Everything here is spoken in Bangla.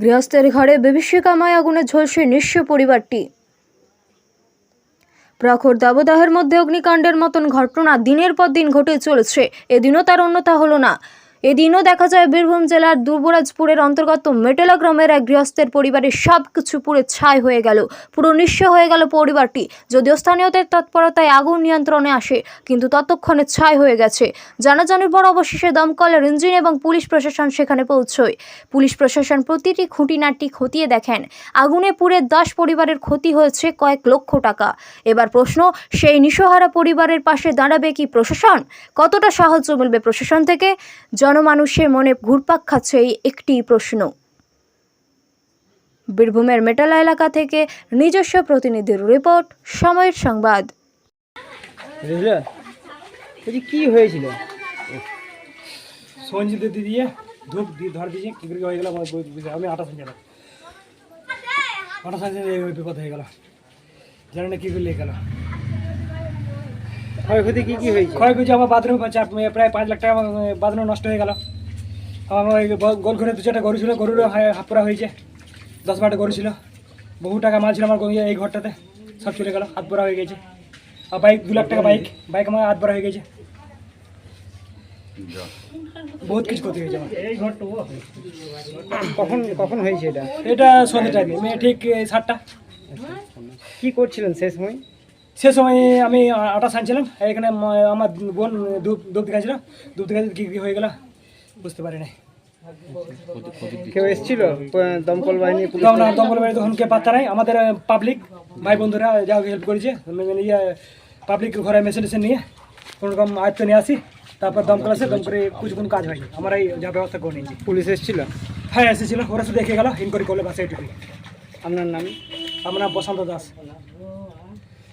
গৃহস্থের ঘরে বিভীষিকাময় আগুনে ঝলসে নিঃস্ব পরিবারটি। প্রখর দাবদাহের মধ্যে অগ্নিকাণ্ডের মতন ঘটনা দিনের পর দিন ঘটে চলেছে। এদিনও তার অন্যতা হলো না। এদিনও দেখা যায় বীরভূম জেলার দুর্বরাজপুরের অন্তর্গত মেটেলা গ্রামের এক গৃহস্থের পরিবারের সব কিছু পুরো ছাই হয়ে গেল। পুরো নিঃস্ব হয়ে গেল পরিবারটি। যদিও স্থানীয়দের তৎপরতায় আগুন নিয়ন্ত্রণে আসে, কিন্তু ততক্ষণে ছাই হয়ে গেছে। জানাজানির পর অবশেষে দমকলের ইঞ্জিন এবং পুলিশ প্রশাসন সেখানে পৌঁছয়। পুলিশ প্রশাসন প্রতিটি খুঁটিনাটি খতিয়ে দেখেন। আগুনে পুড়ে দশ পরিবারের ক্ষতি হয়েছে কয়েক লক্ষ টাকা। এবার প্রশ্ন, সেই নিশহারা পরিবারের পাশে দাঁড়াবে কি প্রশাসন? কতটা সাহায্য মিলবে প্রশাসন থেকে? জনমানুষের মনে ঘুরপাক খাচ্ছে এই একটি প্রশ্ন। বীরভূমের মেটালা এলাকা থেকে নিজস্ব প্রতিনিধির রিপোর্ট, সময়ের সংবাদ। কি হয়েছিল? হয়ে হয়ে জানি না করে গেল। ক্ষয়ক্ষতি কি কি হয়েছে? ক্ষয়ক্ষতি আমার বাথরুম চার প্রায় পাঁচ লাখ টাকা বাথরুম নষ্ট হয়ে গেল। আমার ওই গোল ঘরে দু চারটা গরু ছিল গরুরও হা- হাত পোড়া হয়েছে। দশ বারোটা গরু ছিল। বহু টাকা মাল ছিল আমার এই ঘরটাতে। সব চলে গেল হাত পোড়া হয়ে গেছে। আর বাইক দু লাখ টাকা বাইক বাইক আমার হাত পোড়া হয়ে গেছে। বহুত কিছু ক্ষতি হয়েছে আমার। এই ঘরটুকু কখন কখন হয়েছে এটা? এটা সন্ধ্যে টাইমে মেয়ে ঠিক সাতটা। কি করছিলেন সেই সময়? সে সময় আমি আটা সানছিলাম এখানে আমার বোন ধূপ ধূপ দেখাচ্ছিল ধূপ দেখাচ্ছিল কী কী হয়ে গেল? বুঝতে পারি নাই। কেউ এসেছিল? দমকল বাহিনী দমকল বাড়ি তখন কে পাত্তা নাই। আমাদের পাবলিক ভাই বন্ধুরা যা হেল্প করেছে। ইয়ে পাবলিক ঘরে মেশিন টেশিন নিয়ে কোনো রকম আয়ত্ত নিয়ে আসি। তারপর দমকল আসে দমকলে কিছু কোনো কাজ হয়নি। আমরা এই যা ব্যবস্থা করে নিয়েছি। পুলিশ এসেছিল? হ্যাঁ এসেছিল। ওরা শুধু দেখে গেল ইনকোয়ারি করলে বাসে এটুকুই আপনার নাম? আমার নাম বসন্ত দাস।